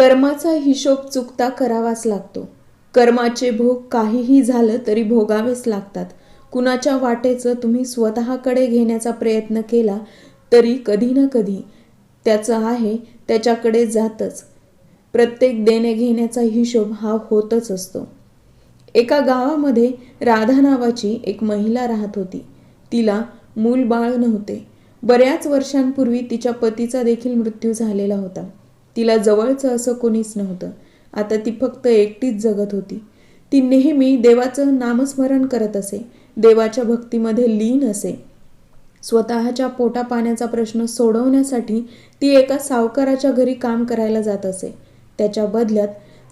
कर्माचा हिशोब चुकता करावाच लागतो. कर्माचे भोग काहीही झालं तरी भोगावेच लागतात. कुणाच्या वाटेचं तुम्ही स्वतःकडे घेण्याचा प्रयत्न केला तरी कधी ना कधी त्याचं आहे त्याच्याकडे जातच. प्रत्येक देणे घेण्याचा हिशोब हा होतच असतो. एका गावामध्ये राधा नावाची एक महिला राहत होती. तिला मूल बाळ नव्हते. बऱ्याच वर्षांपूर्वी तिच्या पतीचा देखील मृत्यू झालेला होता. तिला जवळचं असं कोणीच नव्हतं. आता ती फक्त एकटीच जगत होती. ती नेहमी देवाचं नामस्मरण करत असे. देवाच्या भक्तीमध्ये लीन असे. स्वतःच्या पोटा पाण्याचा प्रश्न सोडवण्यासाठी ती एका सावकाराच्या घरी काम करायला जात असे. त्याच्या बदल्यात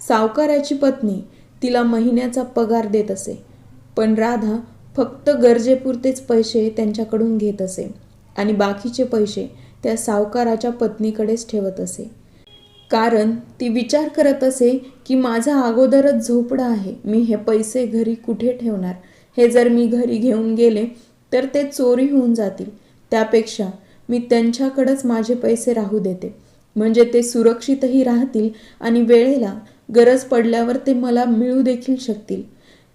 सावकाराची पत्नी तिला महिन्याचा पगार देत असे. पण राधा फक्त गरजेपुरतेच पैसे त्यांच्याकडून घेत असे आणि बाकीचे पैसे त्या सावकाराच्या पत्नीकडेच ठेवत असे. कारण ती विचार करत असे की माझा अगोदरच झोपडा आहे. मी हे पैसे घरी कुठे ठेवणार? हे जर मी घरी घेऊन गेले तर ते चोरी होऊन जातील. त्यापेक्षा मी त्यांच्याकडंच माझे पैसे राहू देते. म्हणजे ते सुरक्षितही राहतील आणि वेळेला गरज पडल्यावर ते मला मिळू देखील शकतील.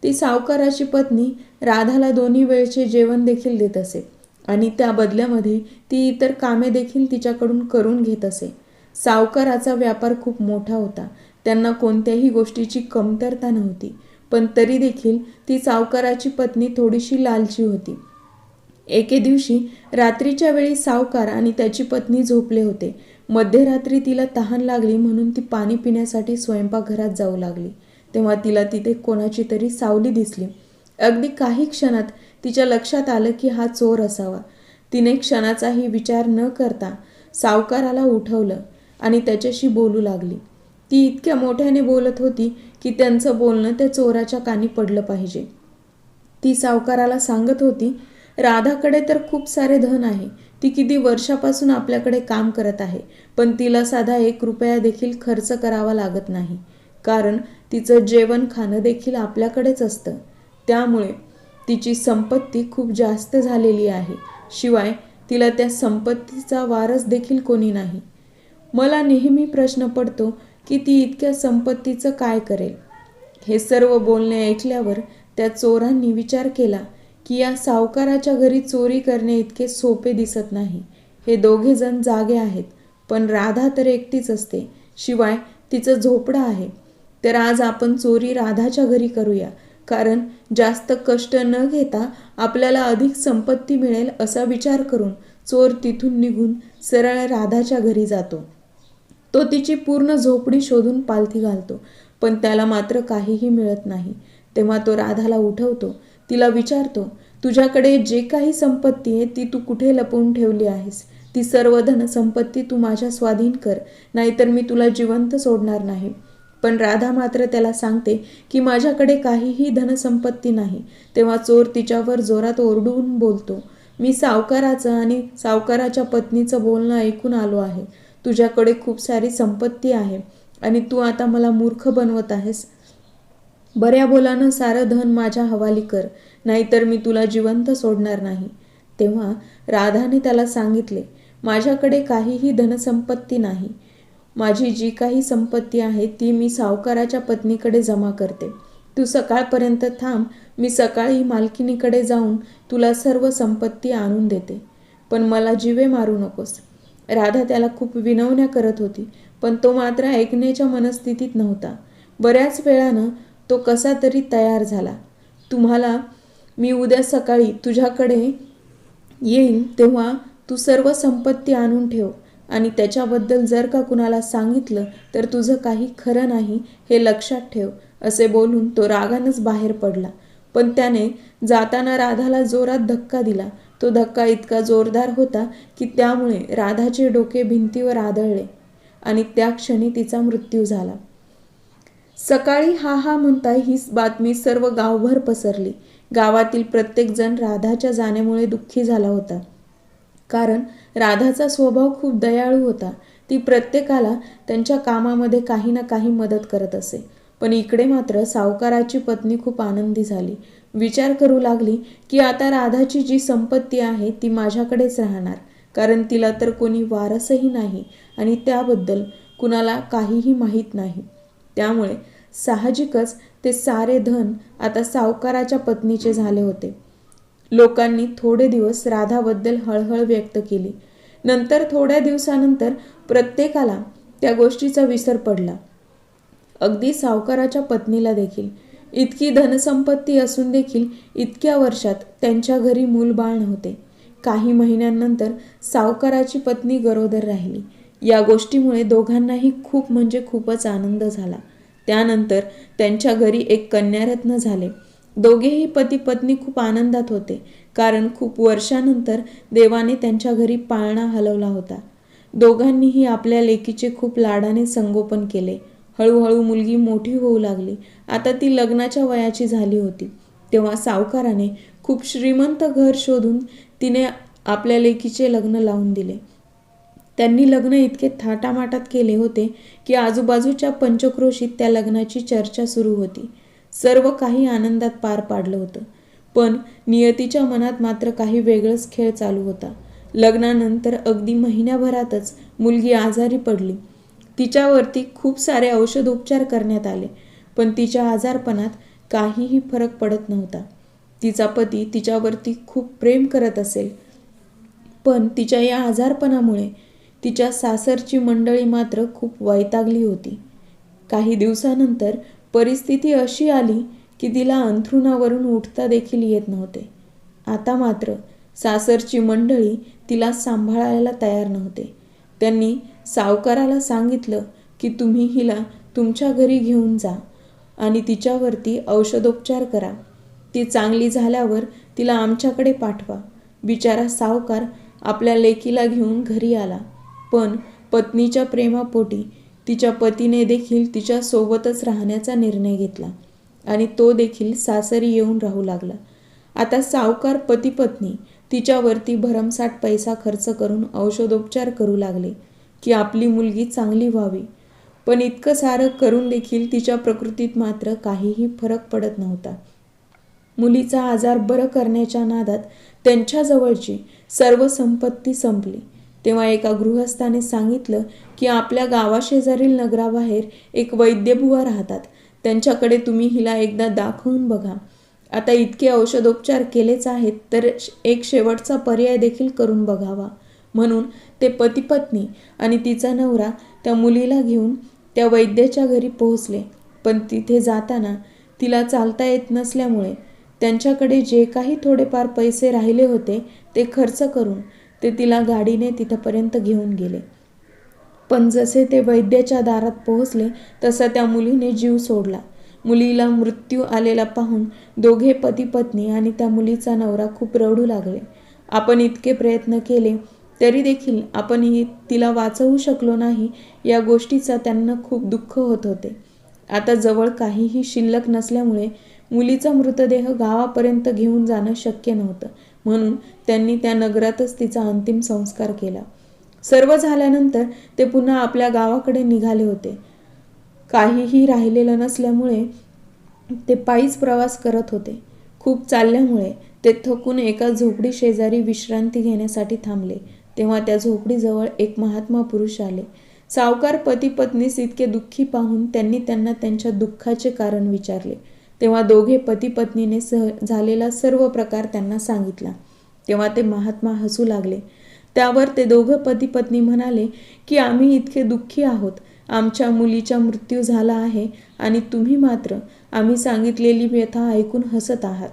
ती सावकाराची पत्नी राधाला दोन्ही वेळचे जेवण देखील देत असे आणि त्या बदल्यामध्ये ती इतर कामे देखील तिच्याकडून करून घेत असे. सावकाराचा व्यापार खूप मोठा होता. त्यांना कोणत्याही गोष्टीची कमतरता नव्हती पण तरी देखील ती सावकाराची पत्नी थोडीशी लालची होती. एके दिवशी रात्रीच्या वेळी सावकार आणि त्याची पत्नी झोपले होते. मध्यरात्री तिला तहान लागली म्हणून ती पाणी पिण्यासाठी स्वयंपाकघरात जाऊ लागली. तेव्हा तिला तिथे कोणाची तरी सावली दिसली. अगदी काही क्षणात तिच्या लक्षात आलं की हा चोर असावा. तिने क्षणाचाही विचार न करता सावकाराला उठवलं. आणि त्याच्याशी बोलू लागली. ती इतक्या मोठ्याने बोलत होती की त्यांचं बोलणं त्या चोराच्या कानी पडलं पाहिजे. ती सावकाराला सांगत होती राधाकडे तर खूप सारे धन आहे ती किती वर्षापासून आपल्याकडे काम करत आहे पण तिला साधा एक रुपया देखील खर्च करावा लागत नाही. कारण तिचं जेवण खाणं देखील आपल्याकडेच असतं. त्यामुळे तिची संपत्ती खूप जास्त झालेली आहे. शिवाय तिला त्या संपत्तीचा वारस देखील कोणी नाही. मला नेहमी प्रश्न पडतो की ती इतक्या संपत्तीचं काय करेल? हे सर्व बोलणे ऐकल्यावर त्या चोरांनी विचार केला की या सावकाराच्या घरी चोरी करणे इतके सोपे दिसत नाही. हे दोघे जण जागे आहेत पण राधा तर एकटीच असते. शिवाय तिचं झोपडं आहे. तर आज आपण चोरी राधाच्या घरी करूया कारण जास्त कष्ट न घेता आपल्याला अधिक संपत्ती मिळेल असा विचार करून चोर तिथून निघून सरळ राधाच्या घरी जातो. तो तिची पूर्ण झोपडी शोधून पालथी घालतो पण त्याला मात्र काहीही मिळत नाही. तेव्हा तो राधाला उठवतो. तिला विचारतो तुझ्याकडे जे काही संपत्ती आहे ती तू कुठे लपवून ठेवली आहेस? ती सर्व धनसंपत्ती तू माझ्या स्वाधीन कर नाहीतर मी तुला जिवंत सोडणार नाही. पण राधा मात्र त्याला सांगते की माझ्याकडे काहीही धनसंपत्ती नाही. तेव्हा चोर तिच्यावर जोरात ओरडून बोलतो मी सावकाराचं आणि सावकाराच्या पत्नीचं बोलणं ऐकून आलो आहे. तुझ्याकडे खूप सारी संपत्ती आहे आणि तू आता मला मूर्ख बनवत आहेस. बऱ्या बोलानं सारं धन माझ्या हवाली कर नाहीतर मी तुला जिवंत सोडणार नाही. तेव्हा राधाने त्याला सांगितले माझ्याकडे काहीही धनसंपत्ती नाही. माझी जी काही संपत्ती आहे ती मी सावकाराच्या पत्नीकडे जमा करते. तू सकाळपर्यंत थांब मी सकाळी मालकिनीकडे जाऊन तुला सर्व संपत्ती आणून देते. पण मला जीवे मारू नकोस. राधा त्याला खूप विनवण्या करत होती पण तो मात्र ऐकण्याच्या मनस्थितीत नव्हता. बऱ्याच वेळानं तो कसा तरी तयार झाला. तुम्हाला मी उद्या सकाळी तुझ्याकडे येईल तेव्हा तू सर्व संपत्ती आणून ठेव आणि त्याच्याबद्दल जर का कुणाला सांगितलं तर तुझं काही खरं नाही हे लक्षात ठेव असे बोलून तो रागानंच बाहेर पडला. पण त्याने जाताना राधाला जोरात धक्का दिला. तो धक्का इतका जोरदार होता की त्यामुळे राधाचे डोके भिंतीवर आदळले आणि त्या क्षणी तिचा मृत्यू झाला. सकाळी हा हा म्हणता ही बातमी सर्व गावभर पसरली. गावातील प्रत्येकजण राधाच्या जाण्यामुळे दुःखी झाला होता. कारण राधाचा स्वभाव खूप दयाळू होता. ती प्रत्येकाला त्यांच्या कामामध्ये काही ना काही मदत करत असे. पण इकडे मात्र सावकाराची पत्नी खूप आनंदी झाली. विचार करू लागली की आता राधाची जी संपत्ती आहे ती माझ्याकडेच राहणार कारण तिला तर कोणी वारसही नाही आणि त्याबद्दल कुणाला काहीही माहीत नाही. त्यामुळे साहजिकच ते सारे धन आता सावकाराच्या पत्नीचे झाले होते. लोकांनी थोडे दिवस राधाबद्दल हळहळ व्यक्त केली. नंतर थोड्या दिवसानंतर प्रत्येकाला त्या गोष्टीचा विसर पडला. अगदी सावकाराच्या पत्नीला देखील. इतकी धनसंपत्ती असून देखील इतक्या वर्षात त्यांच्या घरी मूलबाळ नव्हते. काही महिन्यांनंतर सावकाराची पत्नी गरोदर राहिली. या गोष्टीमुळे दोघांनाही खूप म्हणजे खूपच आनंद झाला. त्यानंतर त्यांच्या घरी एक कन्यारत्न झाले. दोघेही पती पत्नी खूप आनंदात होते कारण खूप वर्षानंतर देवाने त्यांच्या घरी पाळणा हलवला होता. दोघांनीही आपल्या लेकीचे खूप लाडाने संगोपन केले. हळूहळू मुलगी मोठी होऊ लागली. आता ती लग्नाच्या वयाची झाली होती. तेव्हा सावकाराने खूप श्रीमंत घर शोधून तिने आपल्या लेकीचे लग्न लावून दिले. त्यांनी लग्न इतके थाटामाटात केले होते की आजूबाजूच्या पंचक्रोशीत त्या लग्नाची चर्चा सुरू होती. सर्व काही आनंदात पार पाडलं होतं. पण नियतीच्या मनात मात्र काही वेगळंच खेळ चालू होता. लग्नानंतर अगदी महिन्याभरातच मुलगी आजारी पडली. तिच्यावरती खूप सारे औषधोपचार करण्यात आले पण तिच्या आजारपणात काहीही फरक पडत नव्हता. तिचा पती तिच्यावरती खूप प्रेम करत असेल पण तिच्या या आजारपणामुळे तिच्या सासरची मंडळी मात्र खूप वैतागली होती. काही दिवसानंतर परिस्थिती अशी आली की तिला अंथरुणावरून उठता देखील येत नव्हते. आता मात्र सासरची मंडळी तिला सांभाळायला तयार नव्हते. त्यांनी सावकाराला सांगितलं की तुम्ही हिला तुमच्या घरी घेऊन जा आणि तिच्यावरती औषधोपचार करा. ती चांगली झाल्यावर तिला आमच्याकडे पाठवा. बिचारा सावकार आपल्या लेकीला घेऊन घरी आला. पण पत्नीच्या प्रेमापोटी तिच्या पतीने देखील तिच्या सोबतच राहण्याचा निर्णय घेतला आणि तो देखील सासरी येऊन राहू लागला. आता सावकार पतीपत्नी तिच्यावरती भरमसाठ पैसा खर्च करून औषधोपचार करू लागले की आपली मुलगी चांगली व्हावी. पण इतकं सारं करून देखील तिच्या प्रकृतीत मात्र काहीही फरक पडत नव्हता. मुलीचा आजार बरं करण्याच्या नादात त्यांच्याजवळची सर्व संपत्ती संपली. तेव्हा एका गृहस्थाने सांगितलं की आपल्या गावाशेजारील नगराबाहेर एक वैद्यबुवा राहतात. त्यांच्याकडे तुम्ही हिला एकदा दाखवून बघा. आता इतके औषधोपचार केलेच आहेत तर एक शेवटचा पर्याय देखील करून बघावा. म्हणून ते पतीपत्नी आणि तिचा नवरा त्या मुलीला घेऊन त्या वैद्याच्या घरी पोहोचले. पण तिथे जाताना तिला चालता येत नसल्यामुळे त्यांच्याकडे जे काही थोडेफार पैसे राहिले होते ते खर्च करून ते तिला गाडीने तिथंपर्यंत घेऊन गेले. पण जसे ते वैद्याच्या दारात पोहोचले तसा त्या मुलीने जीव सोडला. मुलीला मृत्यू आलेला पाहून दोघे पती पत्नी आणि त्या मुलीचा नवरा खूप रडू लागले. आपण इतके प्रयत्न केले तरी देखील आपण ही तिला वाचवू शकलो नाही या गोष्टीचा त्यांना खूप दुःख होत होते. आता जवळ काहीही शिल्लक नसल्यामुळे मुलीचा मृतदेह गावापर्यंत घेऊन जाणं शक्य नव्हतं म्हणून त्यांनी त्या नगरातच तिचा अंतिम संस्कार केला. सर्व झाल्यानंतर ते पुन्हा आपल्या गावाकडे निघाले होते. काहीही राहिलेलं नसल्यामुळे ते पायीच प्रवास करत होते. खूप चालल्यामुळे ते थकून एका झोपडी शेजारी विश्रांती घेण्यासाठी थांबले. तेव्हा त्या झोपडीजवळ एक महात्मा पुरुष आले. सावकार पती पत्नीस इतके दुःखी पाहून त्यांनी त्यांना त्यांच्या दुःखाचे कारण विचारले. तेव्हा दोघे पती पत्नीने सह झालेला सर्व प्रकार त्यांना सांगितला. तेव्हा ते महात्मा हसू लागले. त्यावर ते दोघं पती पत्नी म्हणाले की आम्ही इतके दुःखी आहोत. आमच्या मुलीचा मृत्यू झाला आहे आणि तुम्ही मात्र आम्ही सांगितलेली व्यथा ऐकून हसत आहात.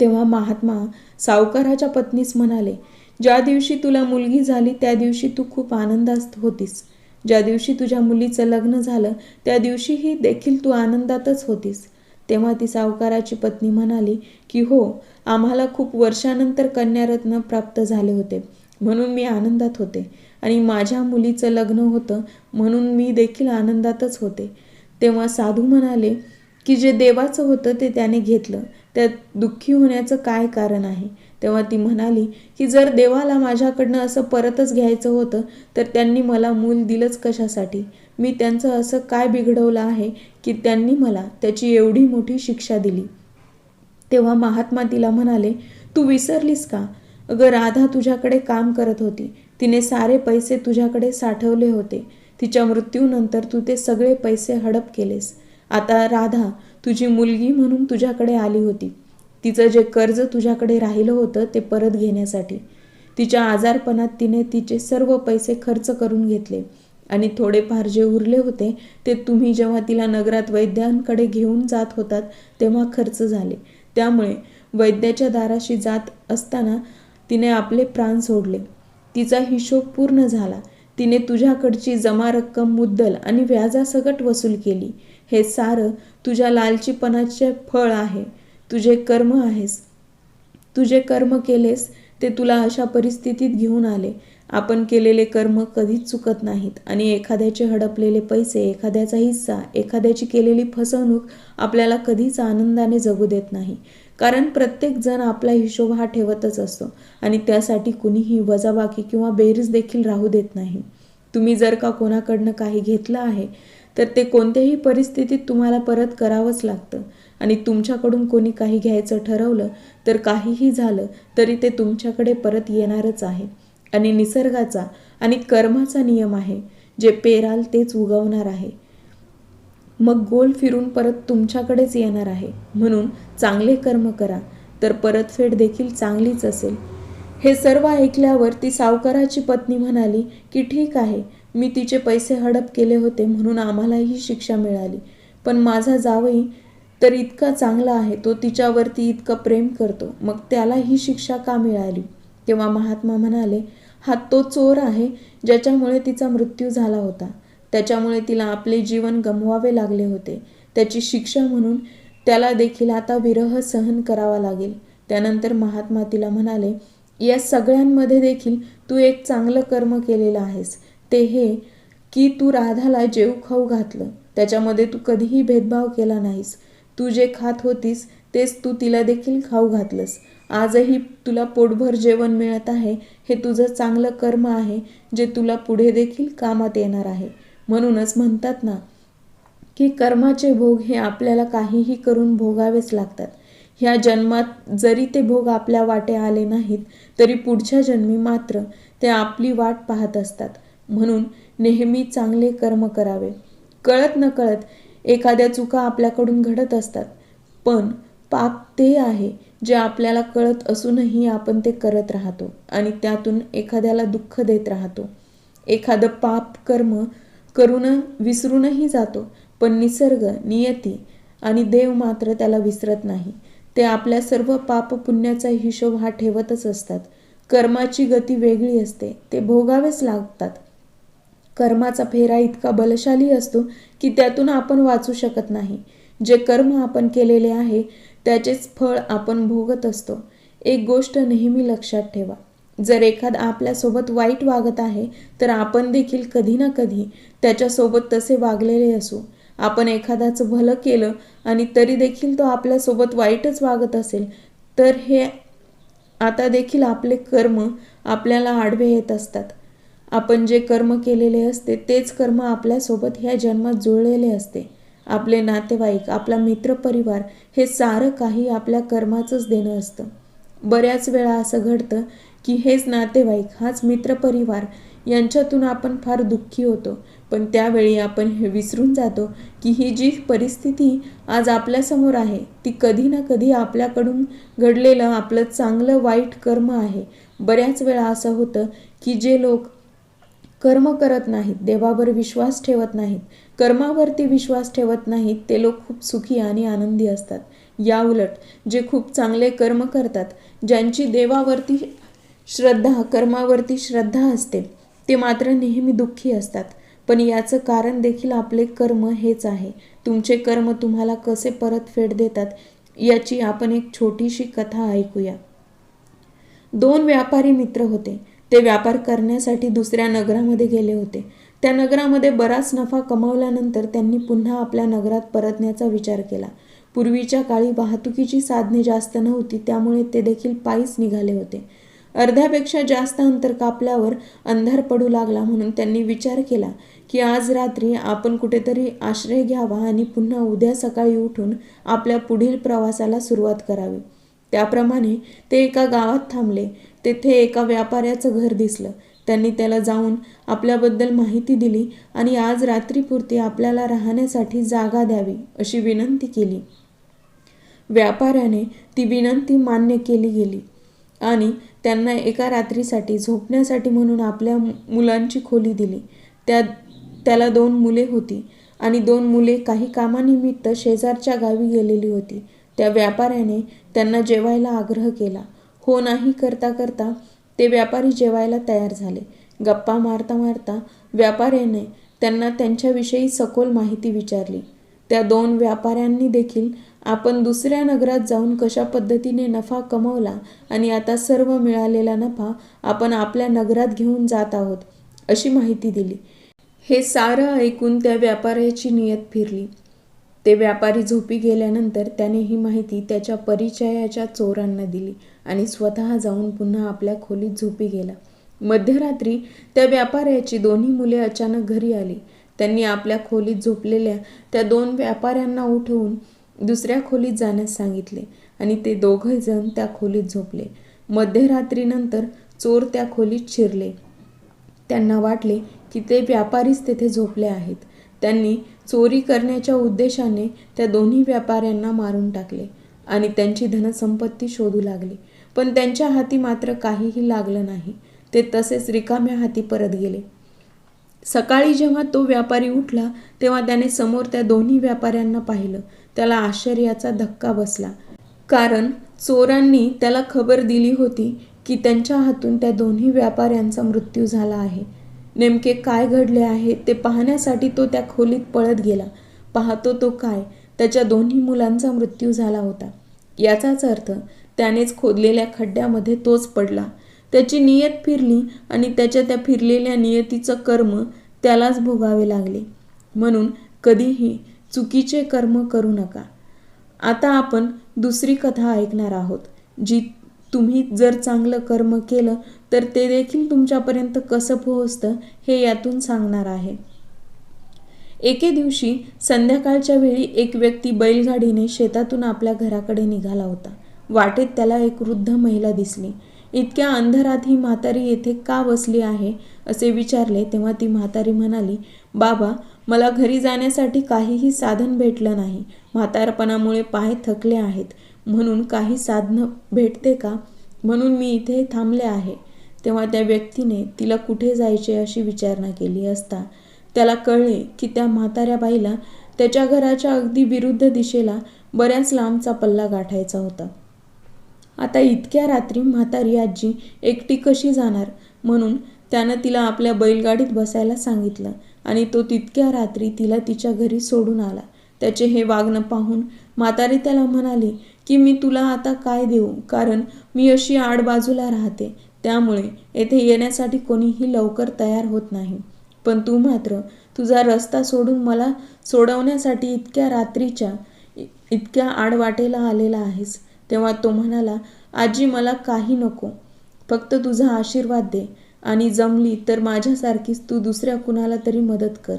तेव्हा महात्मा सावकाराच्या पत्नीस म्हणाले ज्या दिवशी तुला मुलगी झाली त्या दिवशी तू खूप आनंदात होतीस. ज्या दिवशी तुझ्या मुलीचं लग्न झालं त्या दिवशीही देखील तू आनंदातच होतीस. तेव्हा ती सावकाराची पत्नी म्हणाली की हो आम्हाला खूप वर्षानंतर कन्यारत्न प्राप्त झाले होते. म्हणून मी आनंदात होते. आणि माझ्या मुलीचं लग्न होतं म्हणून मी देखील आनंदातच होते. तेव्हा साधू म्हणाले की जे देवाचं होतं ते त्याने घेतलं. त्यात दुःखी होण्याचं काय कारण आहे? तेव्हा ती म्हणाली की जर देवाला माझ्याकडनं असं परतच घ्यायचं होतं तर त्यांनी मला मूल दिलंच कशासाठी? मी त्यांचं असं काय बिघडवलं आहे की त्यांनी मला त्याची एवढी मोठी शिक्षा दिली? तेव्हा महात्मा तिला म्हणाले तू विसरलीस का? अगं राधा तुझ्याकडे काम करत होती. तिने सारे पैसे तुझ्याकडे साठवले होते. तिच्या मृत्यूनंतर तू ते सगळे पैसे हडप केलेस. आता राधा तुझी मुलगी म्हणून तुझ्याकडे आली होती. तिचं जे कर्ज तुझ्याकडे राहिलं होतं ते परत घेण्यासाठी. तिच्या आजारपणात तिने तिचे सर्व पैसे खर्च करून घेतले. आणि थोडेफार जे उरले होते ते तुम्ही जेव्हा तिला नगरात वैद्यांकडे घेऊन जात होतात तेव्हा खर्च झाले. त्यामुळे वैद्याच्या दाराशी जात असताना तिने आपले प्राण सोडले. तिचा हिशोब पूर्ण झाला. तिने तुझ्याकडची जमा रक्कम मुद्दल आणि व्याजासकट वसूल केली. हे सारं तुझ्या लालचीपणाचे फळ आहे. तुझे कर्म आहेस. तुझे कर्म केलेस ते तुला अशा परिस्थितीत घेऊन आले. आपण केलेले कर्म कधीच चुकत नाहीत. आणि एखाद्याचे हडपलेले पैसे एखाद्याचा हिस्सा एखाद्याची केलेली फसवणूक आपल्याला कधीच आनंदाने जगू देत नाही. कारण प्रत्येक जण आपला हिशोब हा ठेवतच असतो. आणि त्यासाठी कुणीही वजाबाकी किंवा बेरीज देखील राहू देत नाही. तुम्ही जर का कोणाकडनं काही घेतलं आहे तर ते कोणत्याही परिस्थितीत तुम्हाला परत करावंच लागतं. आणि तुमच्याकडून कोणी काही घ्यायचं ठरवलं तर काहीही झालं तरी ते तुमच्याकडे परत येणारच आहे. आणि निसर्गाचा आणि कर्माचा नियम आहे जे पेराल तेच उगवणार आहे. मग गोल फिरून परत तुमच्याकडेच येणार आहे. म्हणून चांगले कर्म करा तर परतफेड देखील चांगलीच असेल. हे सर्व ऐकल्यावर ती सावकाराची पत्नी म्हणाली की ठीक आहे मी तिचे पैसे हडप केले होते म्हणून आम्हाला ही शिक्षा मिळाली. पण माझा जावई तर इतका चांगला आहे तो तिच्यावरती इतकं प्रेम करतो. मग त्याला ही शिक्षा का मिळाली? तेव्हा महात्मा म्हणाले हा तो चोर आहे ज्याच्यामुळे तिचा मृत्यू झाला होता. त्याच्यामुळे तिला आपले जीवन गमवावे लागले होते. त्याची शिक्षा म्हणून त्याला देखील आता विरह सहन करावा लागेल. त्यानंतर महात्मा तिला म्हणाले या सगळ्यांमध्ये देखील तू एक चांगलं कर्म केलेलं आहेस. ते हे की तू राधाला जेव खाऊ घातलं. त्याच्यामध्ये तू कधीही भेदभाव केला नाहीस. तू जे खात होतीस तेच तू तिला देखील खाऊ घातलंस. आजही तुला पोटभर जेवण मिळत आहे हे तुझं चांगलं कर्म आहे जे तुला पुढे देखील कामात येणार आहे. म्हणूनच म्हणतात ना की कर्माचे भोग हे आपल्याला काहीही करून भोगावेच लागतात. ह्या जन्मात जरी ते भोग आपल्या वाटे आले नाहीत तरी पुढच्या जन्मी मात्र ते आपली वाट पाहत असतात. म्हणून नेहमी चांगले कर्म करावे. कळत न कळत एखाद्या चुका आपल्याकडून घडत असतात. पण पाप ते आहे जे आपल्याला कळत असूनही आपण ते करत राहतो आणि त्यातून एखाद्याला दुःख देत राहतो. एखादं पाप कर्म करून विसरूनही जातो पण निसर्ग नियती आणि देव मात्र त्याला विसरत नाही. ते आपल्या सर्व पाप पुण्याचा हिशोब हा ठेवतच असतात. कर्माची गती वेगळी असते. ते भोगावेच लागतात. कर्माचा फेरा इतका बलशाली असतो की त्यातून आपण वाचू शकत नाही. जे कर्म आपण केलेले आहे त्याचेच फळ आपण भोगत असतो. एक गोष्ट नेहमी लक्षात ठेवा. जर एखादा आपल्यासोबत वाईट वागत आहे तर आपण देखील कधी ना कधी त्याच्यासोबत तसे वागलेले असू. आपण एखाद्याचं भलं केलं आणि तरी देखील तो आपल्यासोबत वाईटच वागत असेल तर हे आता देखील आपले कर्म आपल्याला आडवे येत असतात. आपण जे कर्म केलेले असते तेच कर्म आपल्यासोबत ह्या जन्मात जुळलेले असते. आपले नातेवाईक आपला मित्रपरिवार हे सारं काही आपल्या कर्माचंच देणं असतं. बऱ्याच वेळा असं घडतं की हेच नातेवाईक हाच मित्रपरिवार यांच्यातून आपण फार दुःखी होतो. पण त्यावेळी आपण हे विसरून जातो की ही जी परिस्थिती आज आपल्यासमोर आहे ती कधी ना कधी आपल्याकडून घडलेलं आपलं चांगलं वाईट कर्म आहे. बऱ्याच वेळा असं होतं की जे लोक कर्म करत नाहीत देवावर विश्वास ठेवत नाहीत कर्मावरती विश्वास ठेवत नाहीत ते लोक खूप सुखी आणि आनंदी असतात. या उलट जे खूप चांगले कर्म करतात ज्यांची देवावरती श्रद्धा कर्मावरती श्रद्धा असते ते मात्र नेहमी दुःखी असतात. पण याचं कारण देखील आपले कर्म हेच आहे. तुमचे कर्म तुम्हाला कसे परतफेड देतात याची आपण एक छोटीशी कथा ऐकूया. दोन व्यापारी मित्र होते. ते व्यापार करण्यासाठी दुसऱ्या नगरामध्ये गेले होते. त्या नगरामध्ये बराच नफा कमावल्यानंतर त्यांनी पुन्हा आपल्या नगरात परतण्याचा विचार केला. पूर्वीच्या काळी वाहतुकीची साधने जास्त नव्हती त्यामुळे ते देखील पायीच निघाले होते. अर्ध्यापेक्षा जास्त अंतर कापल्यावर अंधार पडू लागला म्हणून त्यांनी विचार केला की आज रात्री आपण कुठेतरी आश्रय घ्यावा आणि पुन्हा उद्या सकाळी उठून आपल्या पुढील प्रवासाला सुरुवात करावी. त्याप्रमाणे ते एका गावात थांबले. तेथे एका व्यापाऱ्याचं घर दिसलं. त्यांनी त्याला जाऊन आपल्याबद्दल माहिती दिली आणि आज रात्रीपुरती आपल्याला राहण्यासाठी जागा द्यावी अशी विनंती केली. व्यापाऱ्याने ती विनंती मान्य केली गेली आणि त्यांना एका रात्रीसाठी झोपण्यासाठी म्हणून आपल्या मुलांची खोली दिली. त्या त्याला दोन मुले होती आणि दोन मुले काही कामानिमित्त शेजारच्या गावी गेलेली होती. त्या व्यापाऱ्याने त्यांना जेवायला आग्रह केला. हो नाही करता करता ते व्यापारी जेवायला तयार झाले. गप्पा मारता मारता व्यापाऱ्याने त्यांना त्यांच्याविषयी सखोल माहिती विचारली. त्या दोन व्यापाऱ्यांनी देखील आपण दुसऱ्या नगरात जाऊन कशा पद्धतीने नफा कमवला आणि आता सर्व मिळालेला नफा आपण आपल्या नगरात घेऊन जात आहोत अशी माहिती दिली. हे सारं ऐकून त्या व्यापाऱ्याची नियत फिरली. ते व्यापारी झोपी गेल्यानंतर त्याने ही माहिती त्याच्या परिचयाच्या चोरांना दिली. आणि स्वतः जाऊन पुन्हा आपल्या खोलीत झोपी गेला. मध्यरात्री त्या व्यापाऱ्याची दोन्ही मुले अचानक घरी आली. त्यांनी आपल्या खोलीत झोपलेल्या त्या दोन व्यापाऱ्यांना उठवून दुसऱ्या खोलीत जाण्यास सांगितले आणि ते दोघे जण त्या खोलीत झोपले. मध्यरात्रीनंतर चोर त्या खोलीत शिरले. त्यांना वाटले की ते व्यापारीच तेथे झोपले आहेत. त्यांनी चोरी करण्याच्या उद्देशाने त्या दोन्ही व्यापाऱ्यांना मारून टाकले आणि त्यांची धनसंपत्ती शोधू लागली. पण त्यांच्या हाती मात्र काहीही लागलं नाही. ते तसेच रिकाम्या हाती परत गेले. सकाळी जेव्हा तो व्यापारी उठला तेव्हा त्याने समोर त्या दोन्ही व्यापाऱ्यांना पाहिलं. त्याला आश्चर्याचा धक्का बसला. कारण चोरांनी त्याला खबर दिली होती की त्यांच्या हातून त्या दोन्ही व्यापाऱ्यांचा मृत्यू झाला आहे. नेमके काय घडले आहे ते पाहण्यासाठी तो त्या खोलीत पळत गेला. पाहतो तो काय? त्याच्या दोन्ही मुलांचा मृत्यू झाला होता. याचाच अर्थ त्यानेच खोदलेल्या खड्ड्यामध्ये तोच पडला. त्याची नियत फिरली आणि त्याच्या त्या फिरलेल्या नियतीचं कर्म त्यालाच भोगावे लागले. म्हणून कधीही चुकीचे कर्म करू नका. आता आपण दुसरी कथा ऐकणार आहोत जी तुम्ही जर चांगलं कर्म केलं तर ते देखील तुमच्यापर्यंत कसं पोहोचतं हे यातून सांगणार आहे. एके दिवशी संध्याकाळच्या वेळी एक व्यक्ती बैलगाडीने शेतातून आपल्या घराकडे निघाला होता. वाटेत त्याला एक वृद्ध महिला दिसली. इतक्या अंधारात ही म्हातारी येथे का बसली आहे? असे विचारले तेव्हा ती म्हातारी म्हणाली बाबा मला घरी जाण्यासाठी काहीही साधन भेटलं नाही. म्हातारपणामुळे पाय थकले आहेत. म्हणून काही साधनं भेटते का? म्हणून मी इथे थांबले आहे. तेव्हा त्या व्यक्तीने तिला कुठे जायचे अशी विचारणा केली असता त्याला कळले की त्या म्हाताऱ्या बाईला त्याच्या घराच्या अगदी विरुद्ध दिशेला बऱ्याच लांबचा पल्ला गाठायचा होता. आता इतक्या रात्री म्हातारी आजी एकटी कशी जाणार? म्हणून त्यानं तिला आपल्या बैलगाडीत बसायला सांगितलं आणि तो तितक्या रात्री तिला तिच्या घरी सोडून आला. त्याचे हे वागणं पाहून म्हातारी त्याला म्हणाली की मी तुला आता काय देऊ? कारण मी अशी आड बाजूला राहते. त्यामुळे येथे येण्यासाठी कोणीही लवकर तयार होत नाही. पण तू मात्र तुझा रस्ता सोडून मला सोडवण्यासाठी इतक्या रात्रीच्या इ- इतक्या आडवाटेला आलेला आहेस. तेव्हा तो म्हणाला आजी मला काही नको. फक्त तुझा आशीर्वाद दे. आणि जमली तर माझ्यासारखीच तू दुसऱ्या कुणाला तरी मदत कर.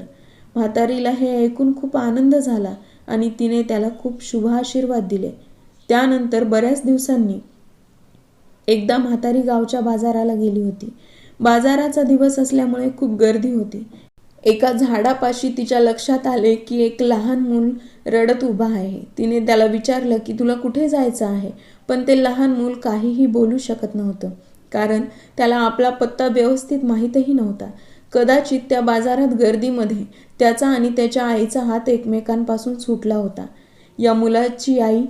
म्हातारीला हे ऐकून खूप आनंद झाला आणि तिने त्याला खूप शुभ आशीर्वाद दिले. त्यानंतर बऱ्याच दिवसांनी एकदा म्हातारी गावच्या बाजाराला गेली होती. बाजाराचा दिवस असल्यामुळे खूप गर्दी होती. एका झाडापाशी तिच्या लक्षात आले की एक लहान मूल रडत उभा आहे. तिने त्याला विचारलं की तुला कुठे जायचं आहे? पण ते लहान मूल काहीही बोलू शकत नव्हतं कारण त्याला आपला पत्ता व्यवस्थित माहीतही नव्हता. कदाचित त्या बाजारात गर्दीमध्ये त्याचा आणि त्याच्या आईचा हात एकमेकांपासून सुटला होता. या मुलाची आई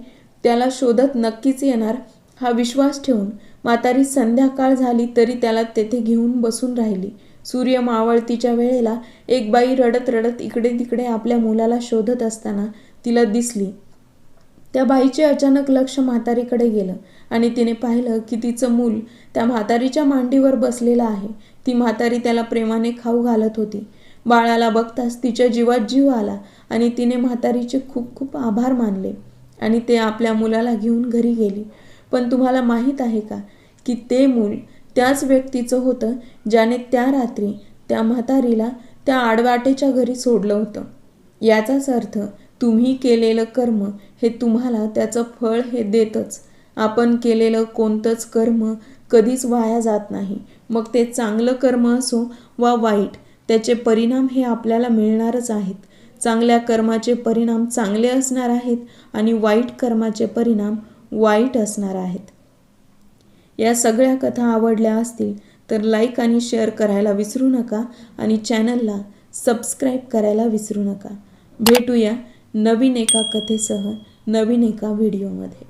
त्याला शोधत नक्कीच येणार हा विश्वास ठेवून म्हातारी संध्याकाळ झाली तरी त्याला तेथे घेऊन बसून राहिली. सूर्य मावळतीच्या वेळेला एक बाई रडत रडत इकडे तिकडे आपल्या मुलाला शोधत असताना तिला दिसली. त्या बाईचे अचानक लक्ष म्हातारीकडे गेलं आणि तिने पाहिलं की तिचं मूल त्या म्हातारीच्या मांडीवर बसलेलं आहे. ती म्हातारी त्याला प्रेमाने खाऊ घालत होती. बाळाला बघताच तिच्या जीवात जीव आला आणि तिने म्हातारीचे खूप खूप आभार मानले आणि ते आपल्या मुलाला घेऊन घरी गेली. पण तुम्हाला माहीत आहे का की ते मूल त्याच व्यक्तीचं होतं ज्याने त्या रात्री त्या म्हातारीला त्या आडवाटेच्या घरी सोडलं होतं. याचाच अर्थ तुम्ही केलेलं कर्म हे तुम्हाला त्याचं फळ हे देतच. आपण केलेलं कोणतंच कर्म कधीच वाया जात नाही. मग ते चांगलं कर्म असो वा वाईट त्याचे परिणाम हे आपल्याला मिळणारच आहेत. चांगल्या कर्माचे परिणाम चांगले असणार आहेत आणि वाईट कर्माचे परिणाम वाईट असणार आहेत. या सगळ्या कथा आवडल्या असतील तर लाईक आणि शेअर करायला विसरू नका आणि चॅनलला सबस्क्राईब करायला विसरू नका. भेटूया नवीन एका कथेसह नवीन एका व्हिडिओमध्ये